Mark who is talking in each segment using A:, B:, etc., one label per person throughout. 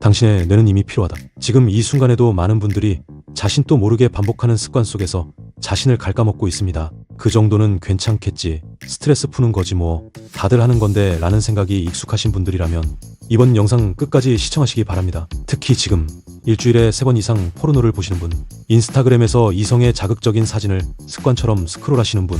A: 당신의 뇌는 이미 필요하다. 지금 이 순간에도 많은 분들이 자신도 모르게 반복하는 습관 속에서 자신을 갉아먹고 있습니다. 그 정도는 괜찮겠지. 스트레스 푸는 거지 뭐. 다들 하는 건데 라는 생각이 익숙하신 분들이라면 이번 영상 끝까지 시청하시기 바랍니다. 특히 지금 일주일에 세 번 이상 포르노를 보시는 분, 인스타그램에서 이성의 자극적인 사진을 습관처럼 스크롤하시는 분,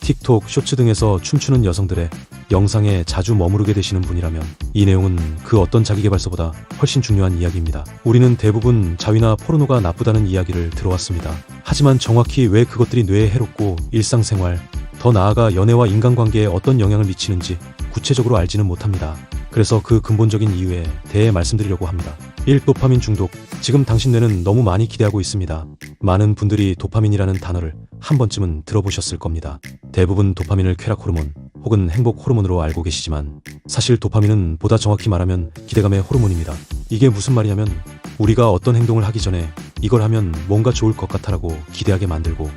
A: 틱톡, 쇼츠 등에서 춤추는 여성들의 영상에 자주 머무르게 되시는 분이라면 이 내용은 그 어떤 자기개발서보다 훨씬 중요한 이야기입니다. 우리는 대부분 자위나 포르노가 나쁘다는 이야기를 들어왔습니다. 하지만 정확히 왜 그것들이 뇌에 해롭고 일상생활, 더 나아가 연애와 인간관계에 어떤 영향을 미치는지 구체적으로 알지는 못합니다. 그래서 그 근본적인 이유에 대해 말씀드리려고 합니다. 1. 도파민 중독. 지금 당신 뇌는 너무 많이 기대하고 있습니다. 많은 분들이 도파민이라는 단어를 한 번쯤은 들어보셨을 겁니다. 대부분 도파민을 쾌락 호르몬 혹은 행복 호르몬으로 알고 계시지만 사실 도파민은 보다 정확히 말하면 기대감의 호르몬입니다. 이게 무슨 말이냐면 우리가 어떤 행동을 하기 전에 이걸 하면 뭔가 좋을 것 같아라고 기대하게 만들고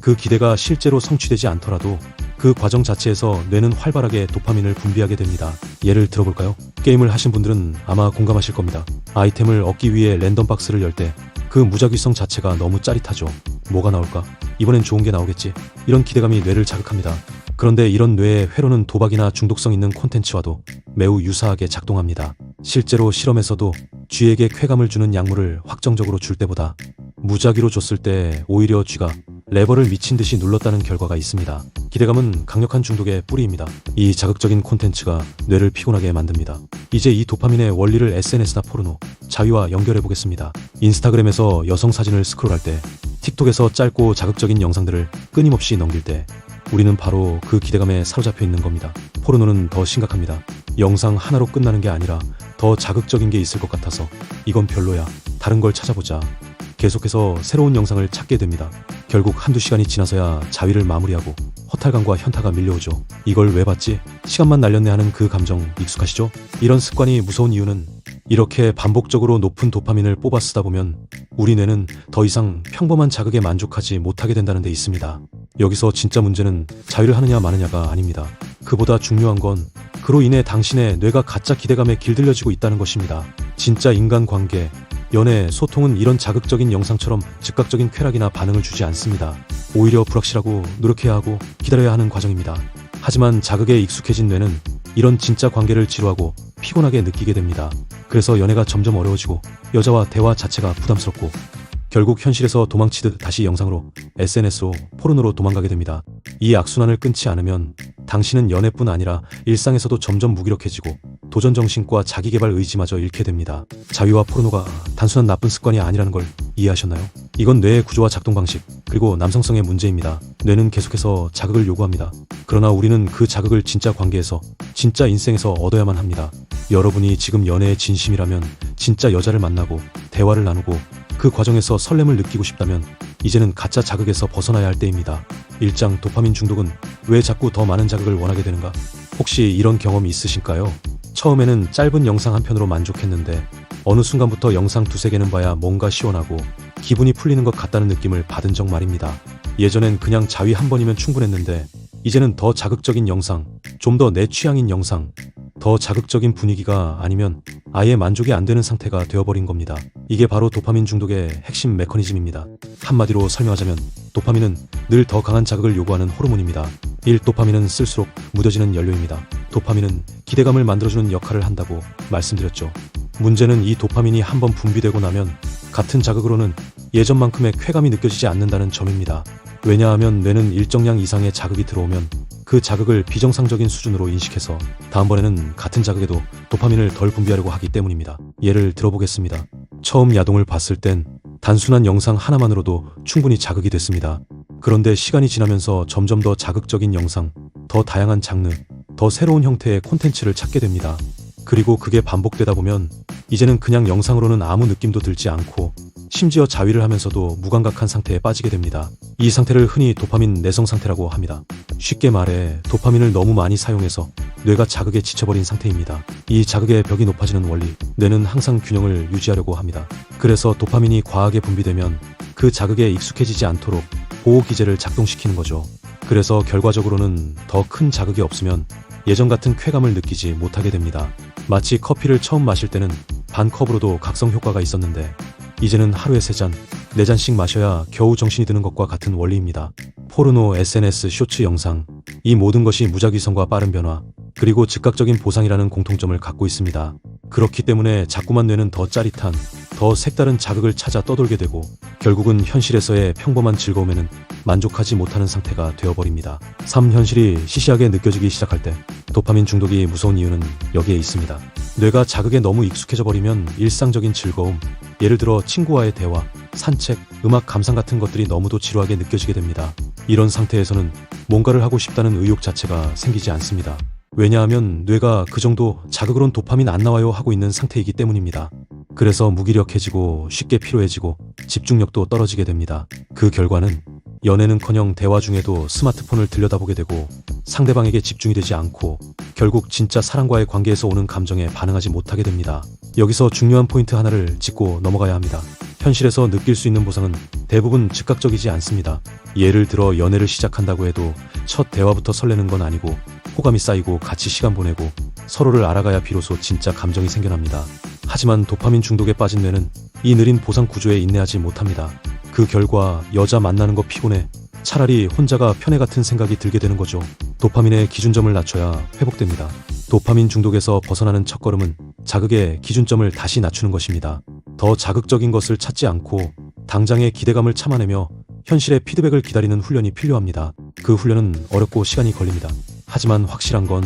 A: 그 기대가 실제로 성취되지 않더라도 그 과정 자체에서 뇌는 활발하게 도파민을 분비하게 됩니다. 예를 들어볼까요? 게임을 하신 분들은 아마 공감하실 겁니다. 아이템을 얻기 위해 랜덤 박스를 열 때 그 무작위성 자체가 너무 짜릿하죠. 뭐가 나올까? 이번엔 좋은 게 나오겠지. 이런 기대감이 뇌를 자극합니다. 그런데 이런 뇌의 회로는 도박이나 중독성 있는 콘텐츠와도 매우 유사하게 작동합니다. 실제로 실험에서도 쥐에게 쾌감을 주는 약물을 확정적으로 줄 때보다 무작위로 줬을 때 오히려 쥐가 레버를 미친 듯이 눌렀다는 결과가 있습니다. 기대감은 강력한 중독의 뿌리입니다. 이 자극적인 콘텐츠가 뇌를 피곤하게 만듭니다. 이제 이 도파민의 원리를 SNS나 포르노, 자위와 연결해 보겠습니다. 인스타그램에서 여성 사진을 스크롤할 때, 틱톡에서 짧고 자극적인 영상들을 끊임없이 넘길 때, 우리는 바로 그 기대감에 사로잡혀 있는 겁니다. 포르노는 더 심각합니다. 영상 하나로 끝나는 게 아니라 더 자극적인 게 있을 것 같아서 이건 별로야. 다른 걸 찾아보자. 계속해서 새로운 영상을 찾게 됩니다. 결국 한두 시간이 지나서야 자위를 마무리하고 허탈감과 현타가 밀려오죠. 이걸 왜 봤지? 시간만 날렸네 하는 그 감정 익숙하시죠? 이런 습관이 무서운 이유는 이렇게 반복적으로 높은 도파민을 뽑아 쓰다 보면 우리 뇌는 더 이상 평범한 자극에 만족하지 못하게 된다는 데 있습니다. 여기서 진짜 문제는 자유를 하느냐 마느냐가 아닙니다. 그보다 중요한 건 그로 인해 당신의 뇌가 가짜 기대감에 길들여지고 있다는 것입니다. 진짜 인간관계, 연애, 소통은 이런 자극적인 영상처럼 즉각적인 쾌락이나 반응을 주지 않습니다. 오히려 불확실하고 노력해야 하고 기다려야 하는 과정입니다. 하지만 자극에 익숙해진 뇌는 이런 진짜 관계를 지루하고 피곤하게 느끼게 됩니다. 그래서 연애가 점점 어려워지고 여자와 대화 자체가 부담스럽고 결국 현실에서 도망치듯 다시 영상으로 SNS로 포르노로 도망가게 됩니다. 이 악순환을 끊지 않으면 당신은 연애뿐 아니라 일상에서도 점점 무기력해지고 도전 정신과 자기 개발 의지마저 잃게 됩니다. 자위와 포르노가 단순한 나쁜 습관이 아니라는 걸 이해하셨나요? 이건 뇌의 구조와 작동 방식, 그리고 남성성의 문제입니다. 뇌는 계속해서 자극을 요구합니다. 그러나 우리는 그 자극을 진짜 관계에서, 진짜 인생에서 얻어야만 합니다. 여러분이 지금 연애에 진심이라면 진짜 여자를 만나고 대화를 나누고 그 과정에서 설렘을 느끼고 싶다면 이제는 가짜 자극에서 벗어나야 할 때입니다. 일장 도파민 중독은 왜 자꾸 더 많은 자극을 원하게 되는가? 혹시 이런 경험이 있으신가요? 처음에는 짧은 영상 한 편으로 만족했는데 어느 순간부터 영상 두세 개는 봐야 뭔가 시원하고 기분이 풀리는 것 같다는 느낌을 받은 적 말입니다. 예전엔 그냥 자위 한 번이면 충분했는데 이제는 더 자극적인 영상, 좀 더 내 취향인 영상, 더 자극적인 분위기가 아니면 아예 만족이 안 되는 상태가 되어버린 겁니다. 이게 바로 도파민 중독의 핵심 메커니즘입니다. 한마디로 설명하자면 도파민은 늘 더 강한 자극을 요구하는 호르몬입니다. 1. 도파민은 쓸수록 무뎌지는 연료입니다. 도파민은 기대감을 만들어주는 역할을 한다고 말씀드렸죠. 문제는 이 도파민이 한번 분비되고 나면 같은 자극으로는 예전만큼의 쾌감이 느껴지지 않는다는 점입니다. 왜냐하면 뇌는 일정량 이상의 자극이 들어오면 그 자극을 비정상적인 수준으로 인식해서 다음번에는 같은 자극에도 도파민을 덜 분비하려고 하기 때문입니다. 예를 들어보겠습니다. 처음 야동을 봤을 땐 단순한 영상 하나만으로도 충분히 자극이 됐습니다. 그런데 시간이 지나면서 점점 더 자극적인 영상, 더 다양한 장르, 더 새로운 형태의 콘텐츠를 찾게 됩니다. 그리고 그게 반복되다 보면 이제는 그냥 영상으로는 아무 느낌도 들지 않고 심지어 자위를 하면서도 무감각한 상태에 빠지게 됩니다. 이 상태를 흔히 도파민 내성 상태라고 합니다. 쉽게 말해 도파민을 너무 많이 사용해서 뇌가 자극에 지쳐버린 상태입니다. 이 자극의 벽이 높아지는 원리, 뇌는 항상 균형을 유지하려고 합니다. 그래서 도파민이 과하게 분비되면 그 자극에 익숙해지지 않도록 보호 기제를 작동시키는 거죠. 그래서 결과적으로는 더 큰 자극이 없으면 예전 같은 쾌감을 느끼지 못하게 됩니다. 마치 커피를 처음 마실 때는 반 컵으로도 각성 효과가 있었는데 이제는 하루에 세 잔, 네 잔씩 마셔야 겨우 정신이 드는 것과 같은 원리입니다. 포르노, SNS, 쇼츠 영상 이 모든 것이 무작위성과 빠른 변화 그리고 즉각적인 보상이라는 공통점을 갖고 있습니다. 그렇기 때문에 자꾸만 뇌는 더 짜릿한, 더 색다른 자극을 찾아 떠돌게 되고 결국은 현실에서의 평범한 즐거움에는 만족하지 못하는 상태가 되어버립니다. 삶 현실이 시시하게 느껴지기 시작할 때 도파민 중독이 무서운 이유는 여기에 있습니다. 뇌가 자극에 너무 익숙해져 버리면 일상적인 즐거움, 예를 들어 친구와의 대화, 산책, 음악 감상 같은 것들이 너무도 지루하게 느껴지게 됩니다. 이런 상태에서는 뭔가를 하고 싶다는 의욕 자체가 생기지 않습니다. 왜냐하면 뇌가 그 정도 자극으론 도파민 안 나와요 하고 있는 상태이기 때문입니다. 그래서 무기력해지고 쉽게 피로해지고 집중력도 떨어지게 됩니다. 그 결과는 연애는커녕 대화 중에도 스마트폰을 들여다보게 되고 상대방에게 집중이 되지 않고 결국 진짜 사랑과의 관계에서 오는 감정에 반응하지 못하게 됩니다. 여기서 중요한 포인트 하나를 짚고 넘어가야 합니다. 현실에서 느낄 수 있는 보상은 대부분 즉각적이지 않습니다. 예를 들어 연애를 시작한다고 해도 첫 대화부터 설레는 건 아니고 호감이 쌓이고 같이 시간 보내고 서로를 알아가야 비로소 진짜 감정이 생겨납니다. 하지만 도파민 중독에 빠진 뇌는 이 느린 보상 구조에 인내하지 못합니다. 그 결과 여자 만나는 거 피곤해. 차라리 혼자가 편해 같은 생각이 들게 되는 거죠. 도파민의 기준점을 낮춰야 회복됩니다. 도파민 중독에서 벗어나는 첫걸음은 자극의 기준점을 다시 낮추는 것입니다. 더 자극적인 것을 찾지 않고 당장의 기대감을 참아내며 현실의 피드백을 기다리는 훈련이 필요합니다. 그 훈련은 어렵고 시간이 걸립니다. 하지만 확실한 건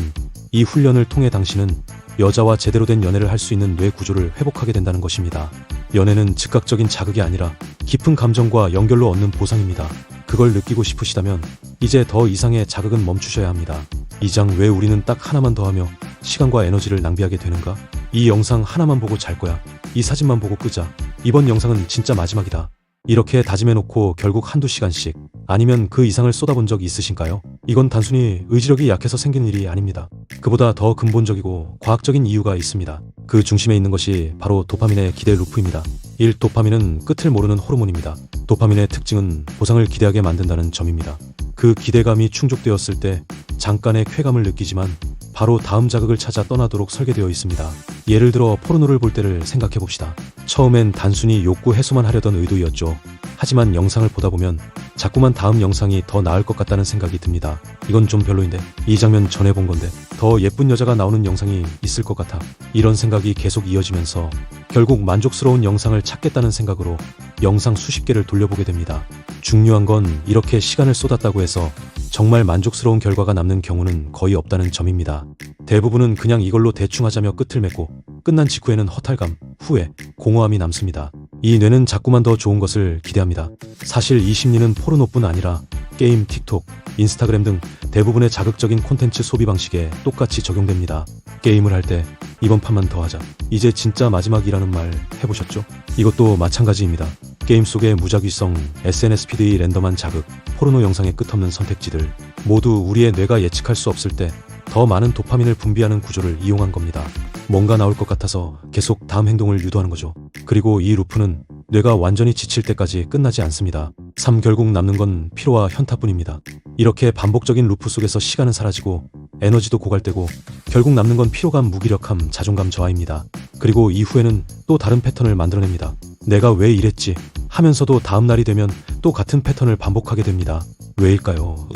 A: 이 훈련을 통해 당신은 여자와 제대로 된 연애를 할 수 있는 뇌 구조를 회복하게 된다는 것입니다. 연애는 즉각적인 자극이 아니라 깊은 감정과 연결로 얻는 보상입니다. 그걸 느끼고 싶으시다면 이제 더 이상의 자극은 멈추셔야 합니다. 이 장 왜 우리는 딱 하나만 더 하며 시간과 에너지를 낭비하게 되는가? 이 영상 하나만 보고 잘 거야. 이 사진만 보고 끄자. 이번 영상은 진짜 마지막이다. 이렇게 다짐해놓고 결국 한두 시간씩 아니면 그 이상을 쏟아본 적 있으신가요? 이건 단순히 의지력이 약해서 생긴 일이 아닙니다. 그보다 더 근본적이고 과학적인 이유가 있습니다. 그 중심에 있는 것이 바로 도파민의 기대 루프입니다. 1. 도파민은 끝을 모르는 호르몬입니다. 도파민의 특징은 보상을 기대하게 만든다는 점입니다. 그 기대감이 충족되었을 때 잠깐의 쾌감을 느끼지만 바로 다음 자극을 찾아 떠나도록 설계되어 있습니다. 예를 들어 포르노를 볼 때를 생각해 봅시다. 처음엔 단순히 욕구 해소만 하려던 의도였죠. 하지만 영상을 보다 보면 자꾸만 다음 영상이 더 나을 것 같다는 생각이 듭니다. 이건 좀 별로인데 이 장면 전에 본 건데 더 예쁜 여자가 나오는 영상이 있을 것 같아. 이런 생각이 계속 이어지면서 결국 만족스러운 영상을 찾겠다는 생각으로 영상 수십 개를 돌려보게 됩니다. 중요한 건 이렇게 시간을 쏟았다고 해서 정말 만족스러운 결과가 남는 경우는 거의 없다는 점입니다. 대부분은 그냥 이걸로 대충 하자며 끝을 맺고 끝난 직후에는 허탈감, 후회, 공허함이 남습니다. 이 뇌는 자꾸만 더 좋은 것을 기대합니다. 사실 이 심리는 포 르노뿐 아니라 게임, 틱톡, 인스타그램 등 대부분의 자극적인 콘텐츠 소비 방식에 똑같이 적용됩니다. 게임을 할 때 이번 판만 더 하자. 이제 진짜 마지막이라는 말 해보셨죠? 이것도 마찬가지입니다. 게임 속의 무작위성, SNS 피드의 랜덤한 자극, 포르노 영상의 끝없는 선택지들 모두 우리의 뇌가 예측할 수 없을 때 더 많은 도파민을 분비하는 구조를 이용한 겁니다. 뭔가 나올 것 같아서 계속 다음 행동을 유도하는 거죠. 그리고 이 루프는 뇌가 완전히 지칠 때까지 끝나지 않습니다. 3. 결국 남는 건 피로와 현타뿐입니다. 이렇게 반복적인 루프 속에서 시간은 사라지고 에너지도 고갈되고 결국 남는 건 피로감, 무기력함, 자존감 저하입니다. 그리고 이후에는 또 다른 패턴을 만들어냅니다. 내가 왜 이랬지 하면서도 다음 날이 되면 또 같은 패턴을 반복하게 됩니다. 왜일까요?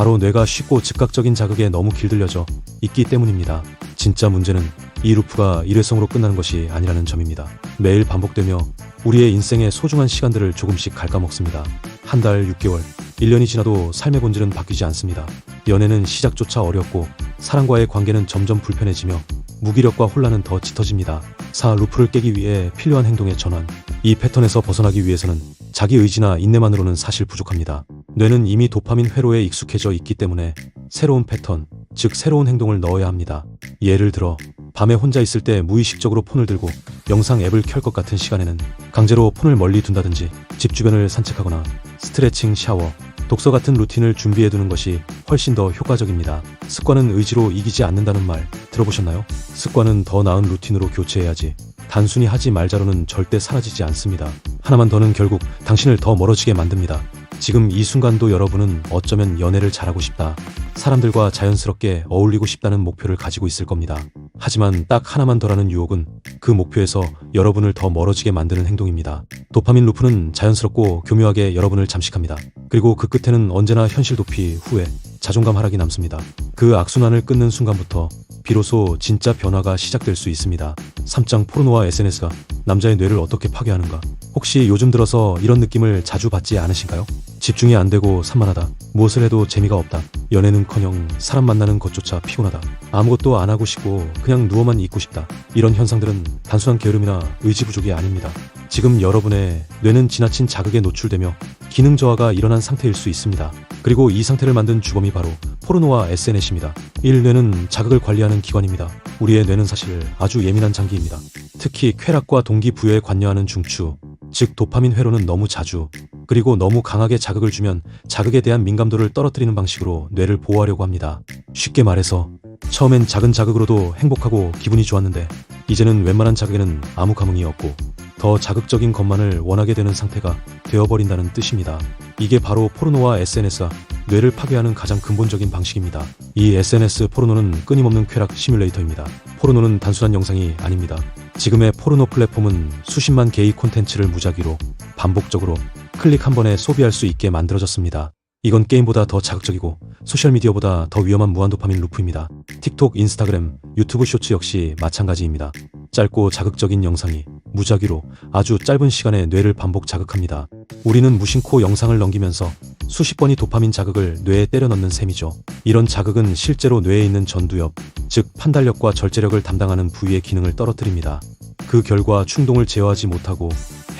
A: 바로 뇌가 쉽고 즉각적인 자극에 너무 길들여져 있기 때문입니다. 진짜 문제는 이 루프가 일회성으로 끝나는 것이 아니라는 점입니다. 매일 반복되며 우리의 인생의 소중한 시간들을 조금씩 갉아먹습니다. 한 달, 6개월, 1년이 지나도 삶의 본질은 바뀌지 않습니다. 연애는 시작조차 어렵고 사랑과의 관계는 점점 불편해지며 무기력과 혼란은 더 짙어집니다. 4. 루프를 깨기 위해 필요한 행동의 전환. 이 패턴에서 벗어나기 위해서는 자기 의지나 인내만으로는 사실 부족합니다. 뇌는 이미 도파민 회로에 익숙해져 있기 때문에 새로운 패턴, 즉 새로운 행동을 넣어야 합니다. 예를 들어 밤에 혼자 있을 때 무의식적으로 폰을 들고 영상 앱을 켤 것 같은 시간에는 강제로 폰을 멀리 둔다든지 집 주변을 산책하거나 스트레칭, 샤워, 독서 같은 루틴을 준비해두는 것이 훨씬 더 효과적입니다. 습관은 의지로 이기지 않는다는 말 들어보셨나요? 습관은 더 나은 루틴으로 교체해야지 단순히 하지 말자로는 절대 사라지지 않습니다. 하나만 더는 결국 당신을 더 멀어지게 만듭니다. 지금 이 순간도 여러분은 어쩌면 연애를 잘하고 싶다. 사람들과 자연스럽게 어울리고 싶다는 목표를 가지고 있을 겁니다. 하지만 딱 하나만 더라는 유혹은 그 목표에서 여러분을 더 멀어지게 만드는 행동입니다. 도파민 루프는 자연스럽고 교묘하게 여러분을 잠식합니다. 그리고 그 끝에는 언제나 현실 도피 후에 자존감 하락이 남습니다. 그 악순환을 끊는 순간부터 비로소 진짜 변화가 시작될 수 있습니다. 3장 포르노와 SNS가 남자의 뇌를 어떻게 파괴하는가? 혹시 요즘 들어서 이런 느낌을 자주 받지 않으신가요? 집중이 안 되고 산만하다. 무엇을 해도 재미가 없다. 연애는커녕 사람 만나는 것조차 피곤하다. 아무것도 안 하고 싶고 그냥 누워만 있고 싶다. 이런 현상들은 단순한 게으름이나 의지 부족이 아닙니다. 지금 여러분의 뇌는 지나친 자극에 노출되며 기능 저하가 일어난 상태일 수 있습니다. 그리고 이 상태를 만든 주범이 바로 포르노와 SNS입니다. 1. 뇌는 자극을 관리하는 기관입니다. 우리의 뇌는 사실 아주 예민한 장기입니다. 특히 쾌락과 동기부여에 관여하는 중추, 즉 도파민 회로는 너무 자주 그리고 너무 강하게 자극을 주면 자극에 대한 민감도를 떨어뜨리는 방식으로 뇌를 보호하려고 합니다. 쉽게 말해서 처음엔 작은 자극으로도 행복하고 기분이 좋았는데 이제는 웬만한 자극에는 아무 감흥이 없고 더 자극적인 것만을 원하게 되는 상태가 되어버린다는 뜻입니다. 이게 바로 포르노와 SNS가 뇌를 파괴하는 가장 근본적인 방식입니다. 이 SNS 포르노는 끊임없는 쾌락 시뮬레이터입니다. 포르노는 단순한 영상이 아닙니다. 지금의 포르노 플랫폼은 수십만 개의 콘텐츠를 무작위로 반복적으로 클릭 한 번에 소비할 수 있게 만들어졌습니다. 이건 게임보다 더 자극적이고 소셜미디어보다 더 위험한 무한도파민 루프입니다. 틱톡, 인스타그램, 유튜브 쇼츠 역시 마찬가지입니다. 짧고 자극적인 영상이 무작위로 아주 짧은 시간에 뇌를 반복 자극합니다. 우리는 무심코 영상을 넘기면서 수십 번이 도파민 자극을 뇌에 때려 넣는 셈이죠. 이런 자극은 실제로 뇌에 있는 전두엽, 즉 판단력과 절제력을 담당하는 부위의 기능을 떨어뜨립니다. 그 결과 충동을 제어하지 못하고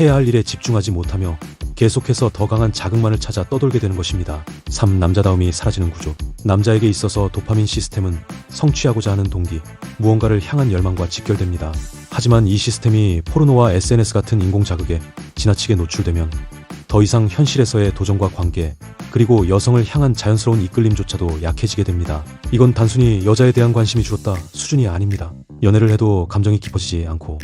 A: 해야 할 일에 집중하지 못하며 계속해서 더 강한 자극만을 찾아 떠돌게 되는 것입니다. 3. 남자다움이 사라지는 구조. 남자에게 있어서 도파민 시스템은 성취하고자 하는 동기, 무언가를 향한 열망과 직결됩니다. 하지만 이 시스템이 포르노와 SNS 같은 인공 자극에 지나치게 노출되면 더 이상 현실에서의 도전과 관계, 그리고 여성을 향한 자연스러운 이끌림조차도 약해지게 됩니다. 이건 단순히 여자에 대한 관심이 줄었다 수준이 아닙니다. 연애를 해도 감정이 깊어지지 않고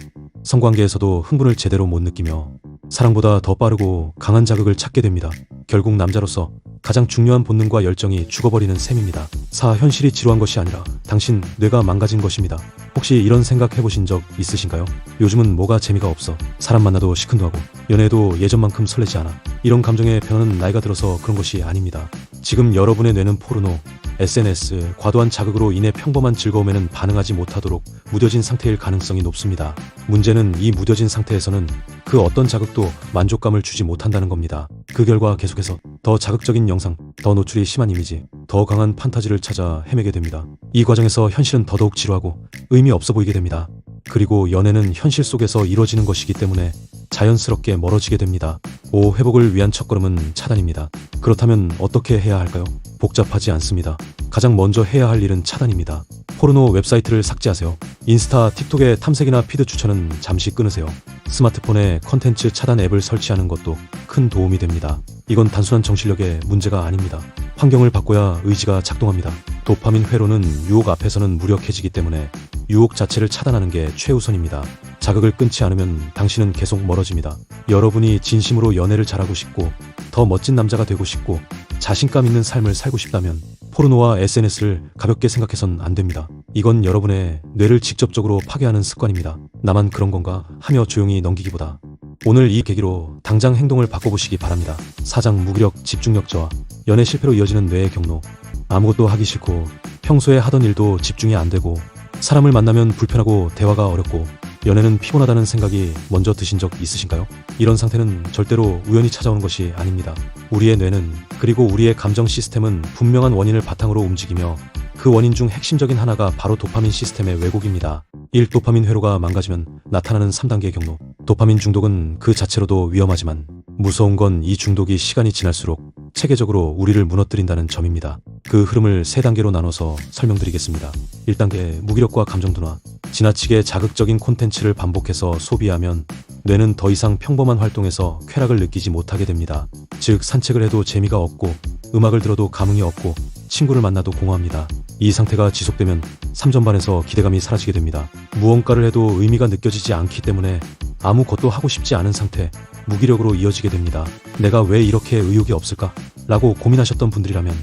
A: 성관계에서도 흥분을 제대로 못 느끼며 사랑보다 더 빠르고 강한 자극을 찾게 됩니다. 결국 남자로서 가장 중요한 본능과 열정이 죽어버리는 셈입니다. 4. 현실이 지루한 것이 아니라 당신 뇌가 망가진 것입니다. 혹시 이런 생각 해보신 적 있으신가요? 요즘은 뭐가 재미가 없어. 사람 만나도 시큰둥하고 연애도 예전만큼 설레지 않아. 이런 감정의 변화는 나이가 들어서 그런 것이 아닙니다. 지금 여러분의 뇌는 포르노, SNS, 과도한 자극으로 인해 평범한 즐거움에는 반응하지 못하도록 무뎌진 상태일 가능성이 높습니다. 문제는 이 무뎌진 상태에서는 그 어떤 자극도 만족감을 주지 못한다는 겁니다. 그 결과 계속해서 더 자극적인 영상, 더 노출이 심한 이미지, 더 강한 판타지를 찾아 헤매게 됩니다. 이 과정에서 현실은 더더욱 지루하고 의미 없어 보이게 됩니다. 그리고 연애는 현실 속에서 이루어지는 것이기 때문에 자연스럽게 멀어지게 됩니다. 5. 회복을 위한 첫걸음은 차단입니다. 그렇다면 어떻게 해야 할까요? 복잡하지 않습니다. 가장 먼저 해야 할 일은 차단입니다. 포르노 웹사이트를 삭제하세요. 인스타, 틱톡의 탐색이나 피드 추천은 잠시 끊으세요. 스마트폰에 컨텐츠 차단 앱을 설치하는 것도 큰 도움이 됩니다. 이건 단순한 정신력의 문제가 아닙니다. 환경을 바꿔야 의지가 작동합니다. 도파민 회로는 유혹 앞에서는 무력해지기 때문에 유혹 자체를 차단하는 게 최우선입니다. 자극을 끊지 않으면 당신은 계속 멀어집니다. 여러분이 진심으로 연애를 잘하고 싶고 더 멋진 남자가 되고 싶고 자신감 있는 삶을 살고 싶다면 포르노와 SNS를 가볍게 생각해선 안 됩니다. 이건 여러분의 뇌를 직접적으로 파괴하는 습관입니다. 나만 그런 건가 하며 조용히 넘기기보다 오늘 이 계기로 당장 행동을 바꿔보시기 바랍니다. 사장 무기력, 집중력 저하, 연애 실패로 이어지는 뇌의 경로, 아무것도 하기 싫고 평소에 하던 일도 집중이 안 되고 사람을 만나면 불편하고 대화가 어렵고 연애는 피곤하다는 생각이 먼저 드신 적 있으신가요? 이런 상태는 절대로 우연히 찾아오는 것이 아닙니다. 우리의 뇌는 그리고 우리의 감정 시스템은 분명한 원인을 바탕으로 움직이며 그 원인 중 핵심적인 하나가 바로 도파민 시스템의 왜곡입니다. 1. 도파민 회로가 망가지면 나타나는 3단계 경로. 도파민 중독은 그 자체로도 위험하지만 무서운 건 이 중독이 시간이 지날수록 체계적으로 우리를 무너뜨린다는 점입니다. 그 흐름을 세 단계로 나눠서 설명드리겠습니다. 1단계 무기력과 감정 둔화. 지나치게 자극적인 콘텐츠를 반복해서 소비하면 뇌는 더 이상 평범한 활동에서 쾌락을 느끼지 못하게 됩니다. 즉 산책을 해도 재미가 없고 음악을 들어도 감흥이 없고 친구를 만나도 공허합니다. 이 상태가 지속되면 3전반에서 기대감이 사라지게 됩니다. 무언가를 해도 의미가 느껴지지 않기 때문에 아무것도 하고 싶지 않은 상태, 무기력으로 이어지게 됩니다. 내가 왜 이렇게 의욕이 없을까? 라고 고민하셨던 분들이라면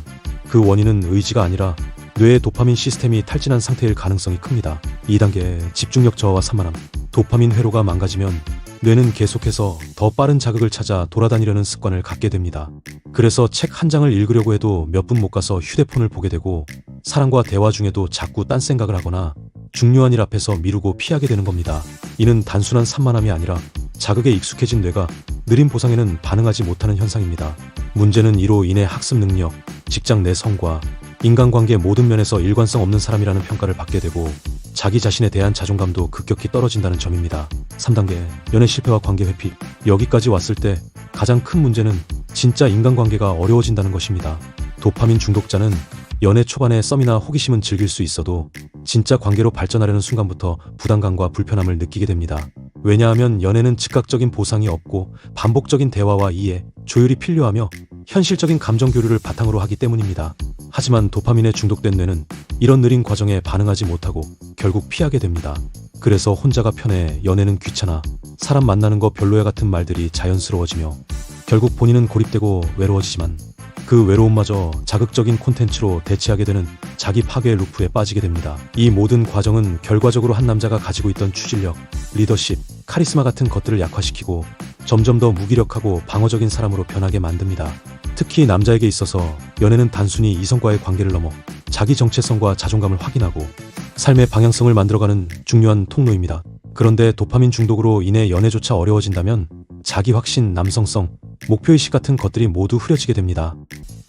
A: 그 원인은 의지가 아니라 뇌의 도파민 시스템이 탈진한 상태일 가능성이 큽니다. 2단계 집중력 저하와 산만함. 도파민 회로가 망가지면 뇌는 계속해서 더 빠른 자극을 찾아 돌아다니려는 습관을 갖게 됩니다. 그래서 책 한 장을 읽으려고 해도 몇 분 못 가서 휴대폰을 보게 되고 사람과 대화 중에도 자꾸 딴 생각을 하거나 중요한 일 앞에서 미루고 피하게 되는 겁니다. 이는 단순한 산만함이 아니라 자극에 익숙해진 뇌가 느린 보상에는 반응하지 못하는 현상입니다. 문제는 이로 인해 학습 능력, 직장 내 성과, 인간관계 모든 면에서 일관성 없는 사람이라는 평가를 받게 되고 자기 자신에 대한 자존감도 급격히 떨어진다는 점입니다. 3단계 연애 실패와 관계 회피 여기까지 왔을 때 가장 큰 문제는 진짜 인간관계가 어려워진다는 것입니다. 도파민 중독자는 연애 초반에 썸이나 호기심은 즐길 수 있어도 진짜 관계로 발전하려는 순간부터 부담감과 불편함을 느끼게 됩니다. 왜냐하면 연애는 즉각적인 보상이 없고 반복적인 대화와 이해, 조율이 필요하며 현실적인 감정 교류를 바탕으로 하기 때문입니다. 하지만 도파민에 중독된 뇌는 이런 느린 과정에 반응하지 못하고 결국 피하게 됩니다. 그래서 혼자가 편해 연애는 귀찮아 사람 만나는 거 별로야 같은 말들이 자연스러워지며 결국 본인은 고립되고 외로워지지만 그 외로움마저 자극적인 콘텐츠로 대체하게 되는 자기 파괴 루프에 빠지게 됩니다. 이 모든 과정은 결과적으로 한 남자가 가지고 있던 추진력, 리더십, 카리스마 같은 것들을 약화시키고 점점 더 무기력하고 방어적인 사람으로 변하게 만듭니다. 특히 남자에게 있어서 연애는 단순히 이성과의 관계를 넘어 자기 정체성과 자존감을 확인하고 삶의 방향성을 만들어가는 중요한 통로입니다. 그런데 도파민 중독으로 인해 연애조차 어려워진다면 자기 확신, 남성성, 목표의식 같은 것들이 모두 흐려지게 됩니다.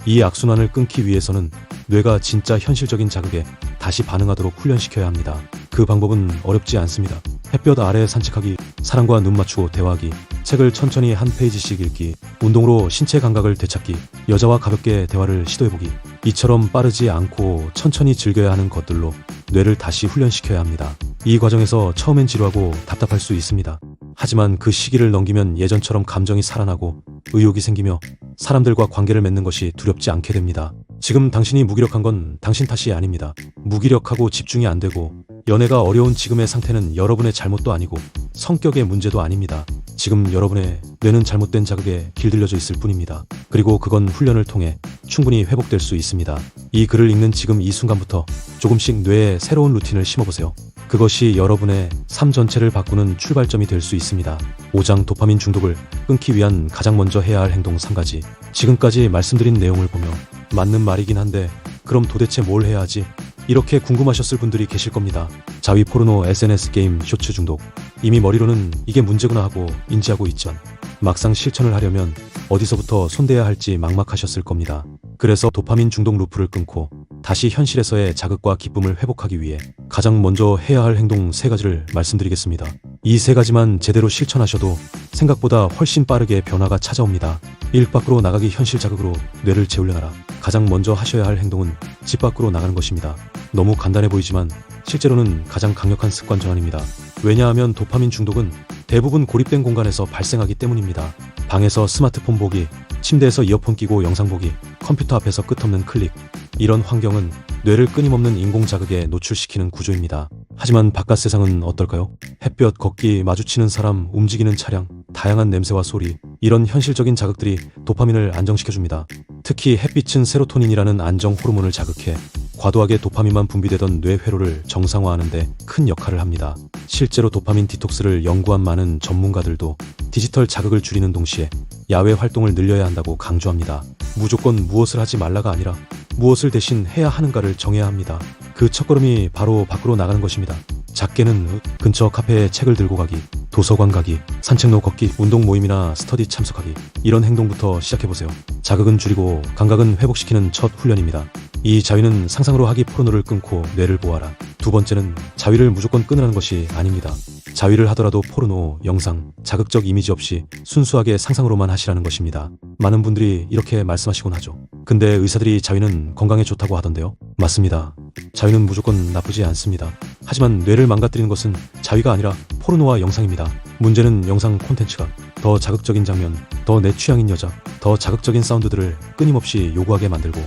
A: 이 악순환을 끊기 위해서는 뇌가 진짜 현실적인 자극에 다시 반응하도록 훈련시켜야 합니다. 그 방법은 어렵지 않습니다. 햇볕 아래 산책하기, 사람과 눈 맞추고 대화하기, 책을 천천히 한 페이지씩 읽기, 운동으로 신체 감각을 되찾기, 여자와 가볍게 대화를 시도해보기, 이처럼 빠르지 않고 천천히 즐겨야 하는 것들로 뇌를 다시 훈련시켜야 합니다. 이 과정에서 처음엔 지루하고 답답할 수 있습니다. 하지만 그 시기를 넘기면 예전처럼 감정이 살아나고 의욕이 생기며 사람들과 관계를 맺는 것이 두렵지 않게 됩니다. 지금 당신이 무기력한 건 당신 탓이 아닙니다. 무기력하고 집중이 안 되고 연애가 어려운 지금의 상태는 여러분의 잘못도 아니고 성격의 문제도 아닙니다. 지금 여러분의 뇌는 잘못된 자극에 길들여져 있을 뿐입니다. 그리고 그건 훈련을 통해 충분히 회복될 수 있습니다. 이 글을 읽는 지금 이 순간부터 조금씩 뇌에 새로운 루틴을 심어보세요. 그것이 여러분의 삶 전체를 바꾸는 출발점이 될 수 있습니다. 5장 도파민 중독을 끊기 위한 가장 먼저 해야 할 행동 3가지. 지금까지 말씀드린 내용을 보며 맞는 말이긴 한데 그럼 도대체 뭘 해야 하지? 이렇게 궁금하셨을 분들이 계실 겁니다. 자위 포르노 SNS 게임 쇼츠 중독. 이미 머리로는 이게 문제구나 하고 인지하고 있전. 막상 실천을 하려면 어디서부터 손대야 할지 막막하셨을 겁니다. 그래서 도파민 중독 루프를 끊고 다시 현실에서의 자극과 기쁨을 회복하기 위해 가장 먼저 해야 할 행동 세 가지를 말씀드리겠습니다. 이 세 가지만 제대로 실천하셔도 생각보다 훨씬 빠르게 변화가 찾아옵니다. 일 밖으로 나가기 현실 자극으로 뇌를 재훈련하라. 가장 먼저 하셔야 할 행동은 집 밖으로 나가는 것입니다. 너무 간단해 보이지만 실제로는 가장 강력한 습관 전환입니다. 왜냐하면 도파민 중독은 대부분 고립된 공간에서 발생하기 때문입니다. 방에서 스마트폰 보기, 침대에서 이어폰 끼고 영상 보기, 컴퓨터 앞에서 끝없는 클릭. 이런 환경은 뇌를 끊임없는 인공 자극에 노출시키는 구조입니다. 하지만 바깥 세상은 어떨까요? 햇볕, 걷기, 마주치는 사람, 움직이는 차량, 다양한 냄새와 소리, 이런 현실적인 자극들이 도파민을 안정시켜줍니다. 특히 햇빛은 세로토닌이라는 안정 호르몬을 자극해 과도하게 도파민만 분비되던 뇌 회로를 정상화하는데 큰 역할을 합니다. 실제로 도파민 디톡스를 연구한 많은 전문가들도 디지털 자극을 줄이는 동시에 야외 활동을 늘려야 한다고 강조합니다. 무조건 무엇을 하지 말라가 아니라 무엇을 대신 해야 하는가를 정해야 합니다. 그 첫걸음이 바로 밖으로 나가는 것입니다. 작게는 근처 카페에 책을 들고 가기, 도서관 가기, 산책로 걷기, 운동 모임이나 스터디 참석하기 이런 행동부터 시작해보세요. 자극은 줄이고 감각은 회복시키는 첫 훈련입니다. 이 자위는 상상으로 하기 포르노를 끊고 뇌를 보아라. 두 번째는 자위를 무조건 끊으라는 것이 아닙니다. 자위를 하더라도 포르노, 영상, 자극적 이미지 없이 순수하게 상상으로만 하시라는 것입니다. 많은 분들이 이렇게 말씀하시곤 하죠. 근데 의사들이 자위는 건강에 좋다고 하던데요. 맞습니다. 자위는 무조건 나쁘지 않습니다. 하지만 뇌를 망가뜨리는 것은 자위가 아니라 포르노와 영상입니다. 문제는 영상 콘텐츠가 더 자극적인 장면, 더 내 취향인 여자, 더 자극적인 사운드들을 끊임없이 요구하게 만들고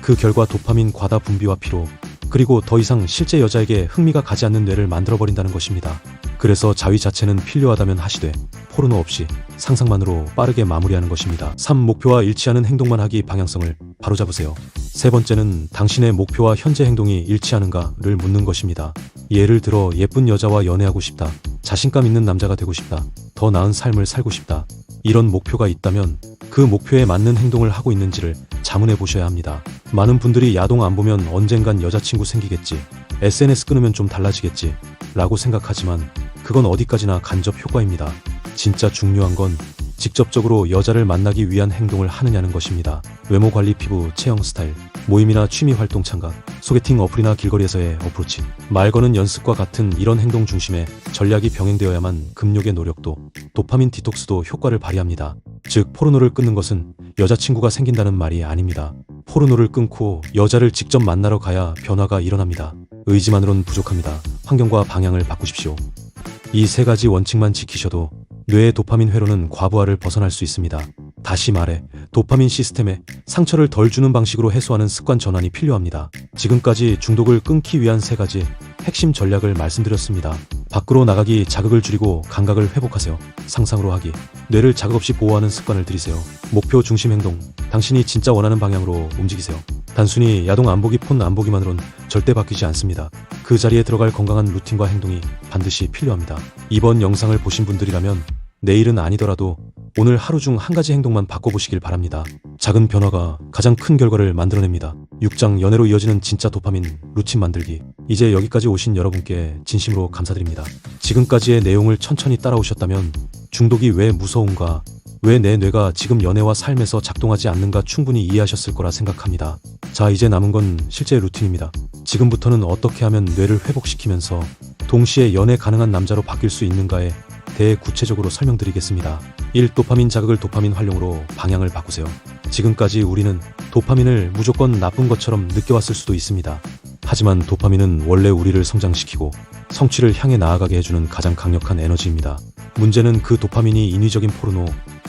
A: 그 결과 도파민 과다 분비와 피로, 그리고 더 이상 실제 여자에게 흥미가 가지 않는 뇌를 만들어버린다는 것입니다. 그래서 자위 자체는 필요하다면 하시되 포르노 없이 상상만으로 빠르게 마무리하는 것입니다. 3. 목표와 일치하는 행동만 하기 방향성을 바로잡으세요. 세 번째는 당신의 목표와 현재 행동이 일치하는가를 묻는 것입니다. 예를 들어 예쁜 여자와 연애하고 싶다. 자신감 있는 남자가 되고 싶다. 더 나은 삶을 살고 싶다. 이런 목표가 있다면 그 목표에 맞는 행동을 하고 있는지를 자문해 보셔야 합니다. 많은 분들이 야동 안 보면 언젠간 여자친구 생기겠지. SNS 끊으면 좀 달라지겠지. 라고 생각하지만 그건 어디까지나 간접 효과입니다. 진짜 중요한 건 직접적으로 여자를 만나기 위한 행동을 하느냐는 것입니다. 외모 관리, 피부, 체형 스타일, 모임이나 취미 활동 참가, 소개팅 어플이나 길거리에서의 어프로치, 말 거는 연습과 같은 이런 행동 중심의 전략이 병행되어야만 금욕의 노력도 도파민 디톡스도 효과를 발휘합니다. 즉 포르노를 끊는 것은 여자친구가 생긴다는 말이 아닙니다. 포르노를 끊고 여자를 직접 만나러 가야 변화가 일어납니다. 의지만으론 부족합니다. 환경과 방향을 바꾸십시오. 이 세 가지 원칙만 지키셔도 뇌의 도파민 회로는 과부하를 벗어날 수 있습니다. 다시 말해 도파민 시스템에 상처를 덜 주는 방식으로 해소하는 습관 전환이 필요합니다. 지금까지 중독을 끊기 위한 세 가지 핵심 전략을 말씀드렸습니다. 밖으로 나가기 자극을 줄이고 감각을 회복하세요. 상상으로 하기. 뇌를 자극 없이 보호하는 습관을 들이세요. 목표 중심 행동. 당신이 진짜 원하는 방향으로 움직이세요. 단순히 야동 안 보기 폰 안 보기만으론 절대 바뀌지 않습니다. 그 자리에 들어갈 건강한 루틴과 행동이 반드시 필요합니다. 이번 영상을 보신 분들이라면 내일은 아니더라도 오늘 하루 중 한 가지 행동만 바꿔보시길 바랍니다. 작은 변화가 가장 큰 결과를 만들어냅니다. 6장 연애로 이어지는 진짜 도파민 루틴 만들기. 이제 여기까지 오신 여러분께 진심으로 감사드립니다. 지금까지의 내용을 천천히 따라오셨다면 중독이 왜 무서운가, 왜 내 뇌가 지금 연애와 삶에서 작동하지 않는가 충분히 이해하셨을 거라 생각합니다. 자, 이제 남은 건 실제 루틴입니다. 지금부터는 어떻게 하면 뇌를 회복시키면서 동시에 연애 가능한 남자로 바뀔 수 있는가에 대해 구체적으로 설명드리겠습니다. 1. 도파민 자극을 도파민 활용으로 방향을 바꾸세요. 지금까지 우리는 도파민을 무조건 나쁜 것처럼 느껴왔을 수도 있습니다. 하지만 도파민은 원래 우리를 성장시키고 성취를 향해 나아가게 해주는 가장 강력한 에너지입니다. 문제는 그 도파민이 인위적인 포르노,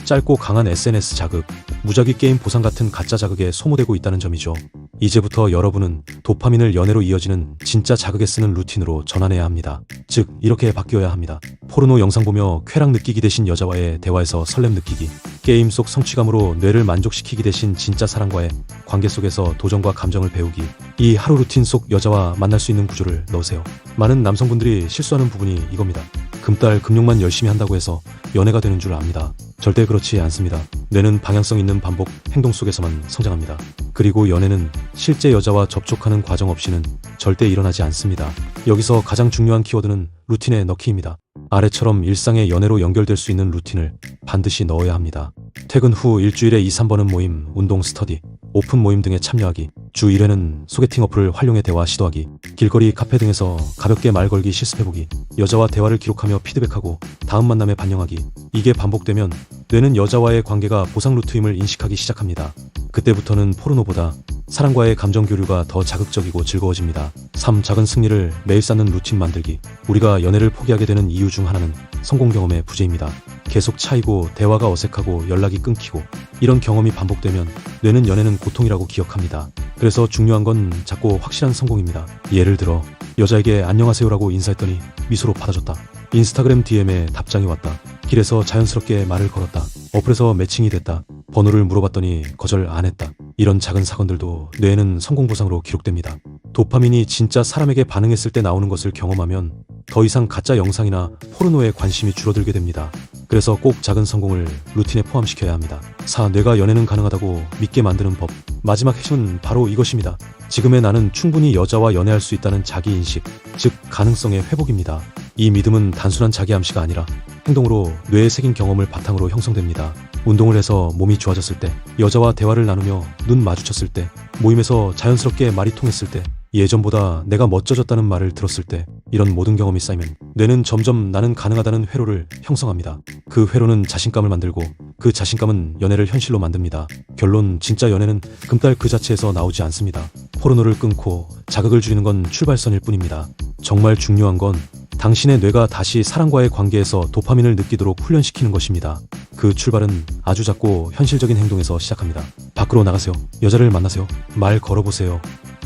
A: 짧고 강한 SNS 자극, 무작위 게임 보상 같은 가짜 자극에 소모되고 있다는 점이죠. 이제부터 여러분은 도파민을 연애로 이어지는 진짜 자극에 쓰는 루틴으로 전환해야 합니다. 즉, 이렇게 바뀌어야 합니다. 포르노 영상 보며 쾌락 느끼기 대신 여자와의 대화에서 설렘 느끼기. 게임 속 성취감으로 뇌를 만족시키기 대신 진짜 사랑과의 관계 속에서 도전과 감정을 배우기. 이 하루 루틴 속 여자와 만날 수 있는 구조를 넣으세요. 많은 남성분들이 실수하는 부분이 이겁니다. 금딸 금욕만 열심히 한다고 해서 연애가 되는 줄 압니다. 절대 그렇지 않습니다. 뇌는 방향성 있는 반복, 행동 속에서만 성장합니다. 그리고 연애는 실제 여자와 접촉하는 과정 없이는 절대 일어나지 않습니다. 여기서 가장 중요한 키워드는 루틴에 넣기입니다. 아래처럼 일상의 연애로 연결될 수 있는 루틴을 반드시 넣어야 합니다. 퇴근 후 일주일에 2, 3번은 모임, 운동, 스터디, 오픈 모임 등에 참여하기, 주 1회는 소개팅 어플을 활용해 대화 시도하기, 길거리 카페 등에서 가볍게 말 걸기 실습해보기, 여자와 대화를 기록하며 피드백하고 다음 만남에 반영하기. 이게 반복되면 뇌는 여자와의 관계가 보상 루트임을 인식하기 시작합니다. 그때부터는 포르노보다 사랑과의 감정 교류가 더 자극적이고 즐거워집니다. 3. 작은 승리를 매일 쌓는 루틴 만들기. 우리가 연애를 포기하게 되는 이유 중 하나는 성공 경험의 부재입니다. 계속 차이고 대화가 어색하고 연락이 끊기고 이런 경험이 반복되면 뇌는 연애는 고통이라고 기억합니다. 그래서 중요한 건 작고 확실한 성공입니다. 예를 들어 여자에게 안녕하세요라고 인사했더니 미소로 받아줬다. 인스타그램 DM에 답장이 왔다. 길에서 자연스럽게 말을 걸었다. 어플에서 매칭이 됐다. 번호를 물어봤더니 거절 안 했다. 이런 작은 사건들도 뇌에는 성공 보상으로 기록됩니다. 도파민이 진짜 사람에게 반응했을 때 나오는 것을 경험하면 더 이상 가짜 영상이나 포르노에 관심이 줄어들게 됩니다. 그래서 꼭 작은 성공을 루틴에 포함시켜야 합니다. 4. 뇌가 연애는 가능하다고 믿게 만드는 법. 마지막 핵심은 바로 이것입니다. 지금의 나는 충분히 여자와 연애할 수 있다는 자기 인식, 즉 가능성의 회복입니다. 이 믿음은 단순한 자기 암시가 아니라 행동으로 뇌에 새긴 경험을 바탕으로 형성됩니다. 운동을 해서 몸이 좋아졌을 때, 여자와 대화를 나누며 눈 마주쳤을 때, 모임에서 자연스럽게 말이 통했을 때, 예전보다 내가 멋져졌다는 말을 들었을 때, 이런 모든 경험이 쌓이면 뇌는 점점 나는 가능하다는 회로를 형성합니다. 그 회로는 자신감을 만들고 그 자신감은 연애를 현실로 만듭니다. 결론 진짜 연애는 금딸 그 자체에서 나오지 않습니다. 포르노를 끊고 자극을 줄이는 건 출발선일 뿐입니다. 정말 중요한 건 당신의 뇌가 다시 사랑과의 관계에서 도파민을 느끼도록 훈련시키는 것입니다. 그 출발은 아주 작고 현실적인 행동에서 시작합니다. 밖으로 나가세요. 여자를 만나세요. 말 걸어보세요.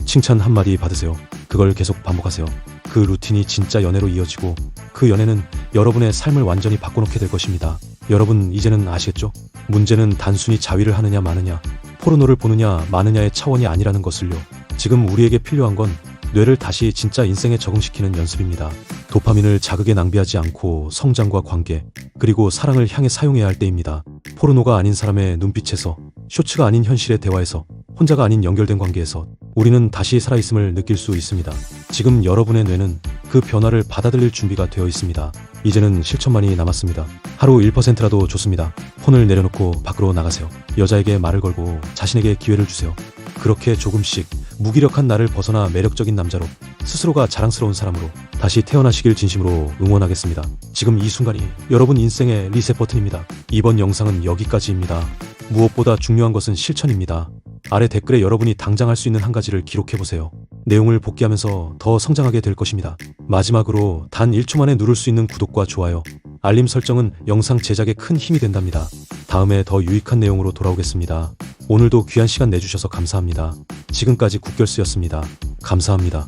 A: 칭찬 한마디 받으세요. 그걸 계속 반복하세요. 그 루틴이 진짜 연애로 이어지고 그 연애는 여러분의 삶을 완전히 바꿔놓게 될 것입니다. 여러분 이제는 아시겠죠? 문제는 단순히 자위를 하느냐 마느냐, 포르노를 보느냐 마느냐의 차원이 아니라는 것을요. 지금 우리에게 필요한 건 뇌를 다시 진짜 인생에 적응시키는 연습입니다. 도파민을 자극에 낭비하지 않고 성장과 관계, 그리고 사랑을 향해 사용해야 할 때입니다. 포르노가 아닌 사람의 눈빛에서, 쇼츠가 아닌 현실의 대화에서, 혼자가 아닌 연결된 관계에서 우리는 다시 살아있음을 느낄 수 있습니다. 지금 여러분의 뇌는 그 변화를 받아들일 준비가 되어 있습니다. 이제는 실천만이 남았습니다. 하루 1%라도 좋습니다. 폰을 내려놓고 밖으로 나가세요. 여자에게 말을 걸고 자신에게 기회를 주세요. 그렇게 조금씩 무기력한 나를 벗어나 매력적인 남자로 스스로가 자랑스러운 사람으로 다시 태어나시길 진심으로 응원하겠습니다. 지금 이 순간이 여러분 인생의 리셋 버튼입니다. 이번 영상은 여기까지입니다. 무엇보다 중요한 것은 실천입니다. 아래 댓글에 여러분이 당장 할 수 있는 한 가지를 기록해보세요. 내용을 복귀하면서 더 성장하게 될 것입니다. 마지막으로 단 1초 만에 누를 수 있는 구독과 좋아요, 알림 설정은 영상 제작에 큰 힘이 된답니다. 다음에 더 유익한 내용으로 돌아오겠습니다. 오늘도 귀한 시간 내주셔서 감사합니다. 지금까지 국결스였습니다. 감사합니다.